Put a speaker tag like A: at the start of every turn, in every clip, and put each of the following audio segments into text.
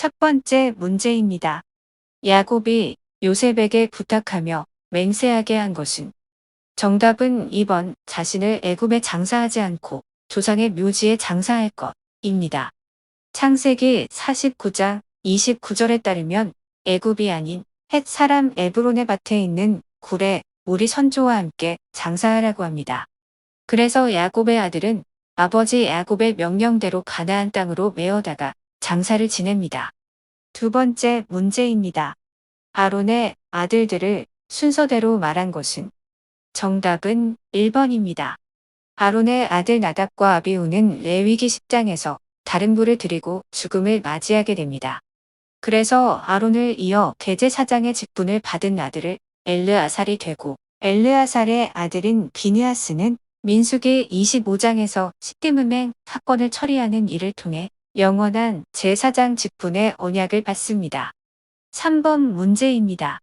A: 첫 번째 문제입니다. 야곱이 요셉에게 부탁하며 맹세하게 한 것은 정답은 2번 자신을 애굽에 장사하지 않고 조상의 묘지에 장사할 것입니다. 창세기 49장 29절에 따르면 애굽이 아닌 헷 사람 에브론의 밭에 있는 굴에 우리 선조와 함께 장사하라고 합니다. 그래서 야곱의 아들은 아버지 야곱의 명령대로 가나안 땅으로 메어다가 장사를 지냅니다. 두 번째 문제입니다. 아론의 아들들을 순서대로 말한 것은 정답은 1번입니다. 아론의 아들 나답과 아비우는 레위기 10장에서 다른 불을 드리고 죽음을 맞이하게 됩니다. 그래서 아론을 이어 대제사장의 직분을 받은 아들을 엘르아살이 되고 엘르아살의 아들인 비느하스는 민수기 25장에서 십계문맹 사건을 처리하는 일을 통해 영원한 제사장 직분의 언약을 받습니다. 3번 문제입니다.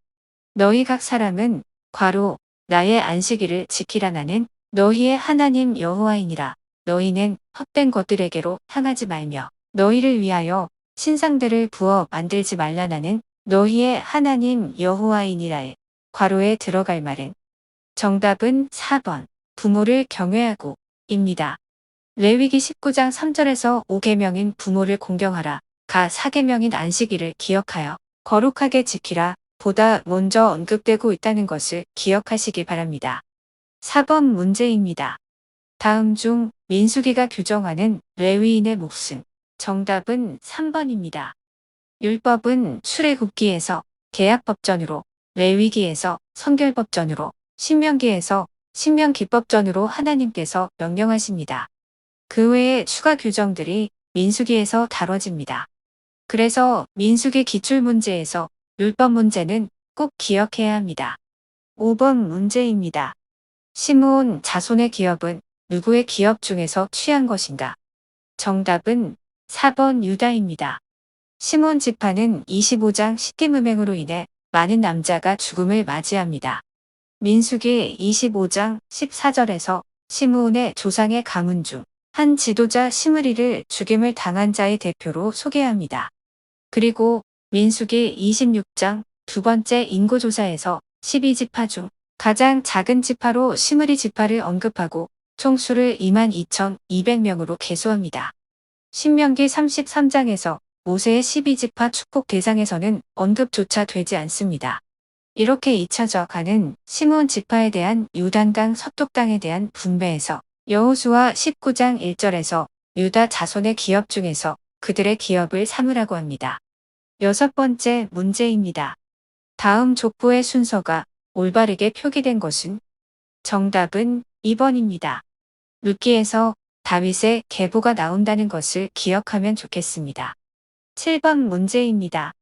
A: 너희 각 사람은 과로 나의 안식일을 지키라 나는 너희의 하나님 여호와이니라. 너희는 헛된 것들에게로 향하지 말며 너희를 위하여 신상들을 부어 만들지 말라 나는 너희의 하나님 여호와이니라에 과로에 들어갈 말은 정답은 4번 부모를 경외하고 입니다. 레위기 19장 3절에서 5계명인 부모를 공경하라. 가 4계명인 안식일을 기억하여 거룩하게 지키라. 보다 먼저 언급되고 있다는 것을 기억하시기 바랍니다. 4번 문제입니다. 다음 중 민수기가 규정하는 레위인의 몫은 정답은 3번입니다. 율법은 출애굽기에서 계약법전으로 레위기에서 성결법전으로 신명기에서 신명기법전으로 하나님께서 명령하십니다. 그 외에 추가 규정들이 민수기에서 다뤄집니다. 그래서 민수기 기출 문제에서 율법 문제는 꼭 기억해야 합니다. 5번 문제입니다. 시므온 자손의 기업은 누구의 기업 중에서 취한 것인가? 정답은 4번 유다입니다. 시몬 지파는 25장 십계무맹으로 인해 많은 남자가 죽음을 맞이합니다. 민수기 25장 14절에서 시므온의 조상의 가문 중 한 지도자 시므리를 죽임을 당한 자의 대표로 소개합니다. 그리고 민수기 26장 두 번째 인구조사에서 12지파 중 가장 작은 지파로 시므리 지파를 언급하고 총수를 22,200명으로 개수합니다. 신명기 33장에서 모세의 12지파 축복 대상에서는 언급조차 되지 않습니다. 이렇게 잊혀져 가는 시므온 지파에 대한 유단강 서독당에 대한 분배에서 여호수아 19장 1절에서 유다 자손의 기업 중에서 그들의 기업을 삼으라고 합니다. 여섯 번째 문제입니다. 다음 족보의 순서가 올바르게 표기된 것은 정답은 2번입니다. 룻기에서 다윗의 계보가 나온다는 것을 기억하면 좋겠습니다. 7번 문제입니다.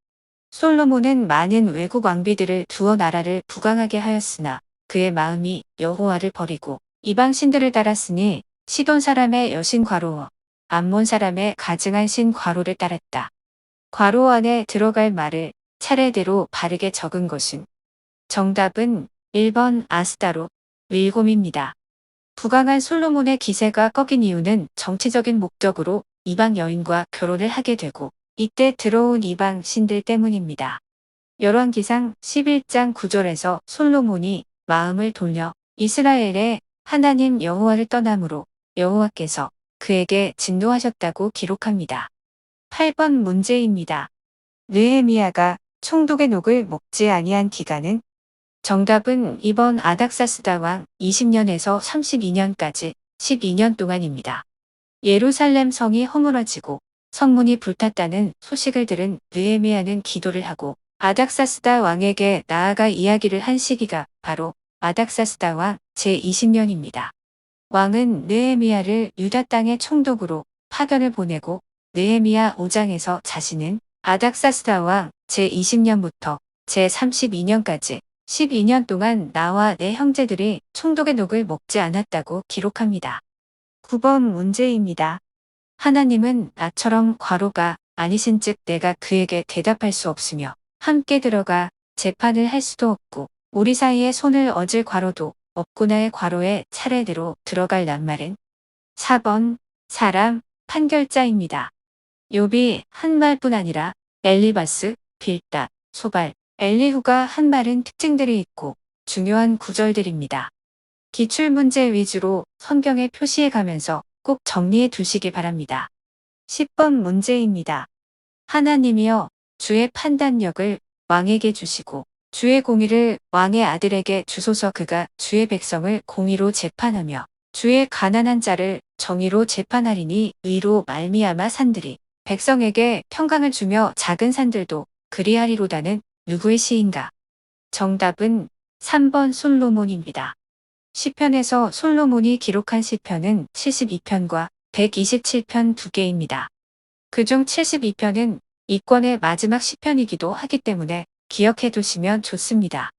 A: 솔로몬은 많은 외국 왕비들을 두어 나라를 부강하게 하였으나 그의 마음이 여호와를 버리고 이방 신들을 따랐으니 시돈 사람의 여신 과로워 암몬 사람의 가증한 신 과로를 따랐다. 과로 안에 들어갈 말을 차례대로 바르게 적은 것은 정답은 1번 아스다로 윌곰입니다. 부강한 솔로몬의 기세가 꺾인 이유는 정치적인 목적으로 이방 여인과 결혼을 하게 되고 이때 들어온 이방 신들 때문입니다. 열왕기상 11장 9절에서 솔로몬이 마음을 돌려 이스라엘의 하나님 여호와를 떠남으로 여호와께서 그에게 진노하셨다고 기록합니다. 8번 문제입니다. 느헤미야가 총독의 녹을 먹지 아니한 기간은 정답은 2번 아닥사스다 왕 20년에서 32년까지 12년 동안입니다. 예루살렘 성이 허물어지고 성문이 불탔다는 소식을 들은 느헤미야는 기도를 하고 아닥사스다 왕에게 나아가 이야기를 한 시기가 바로 아닥사스다 왕 제20년입니다. 왕은 느헤미야를 유다 땅의 총독으로 파견을 보내고 느헤미야 5장에서 자신은 아닥사스다 왕 제20년부터 제32년까지 12년 동안 나와 내 형제들이 총독의 녹을 먹지 않았다고 기록합니다. 9번 문제입니다. 하나님은 나처럼 과로가 아니신 즉 내가 그에게 대답할 수 없으며 함께 들어가 재판을 할 수도 없고 우리 사이에 손을 얹을 과로도 없구나의 과로에 차례대로 들어갈 낱말은 4번 사람 판결자입니다. 욥이 한 말뿐 아니라 엘리바스, 빌다, 소발, 엘리후가 한 말은 특징들이 있고 중요한 구절들입니다. 기출문제 위주로 성경에 표시해 가면서 꼭 정리해 두시기 바랍니다. 10번 문제입니다. 하나님이여 주의 판단력을 왕에게 주시고 주의 공의를 왕의 아들에게 주소서 그가 주의 백성을 공의로 재판하며 주의 가난한 자를 정의로 재판하리니 의로 말미암아 산들이 백성에게 평강을 주며 작은 산들도 그리하리로다는 누구의 시인가? 정답은 3번 솔로몬입니다. 시편에서 솔로몬이 기록한 시편은 72편과 127편 두 개입니다. 그중 72편은 이 권의 마지막 시편이기도 하기 때문에 기억해 두시면 좋습니다.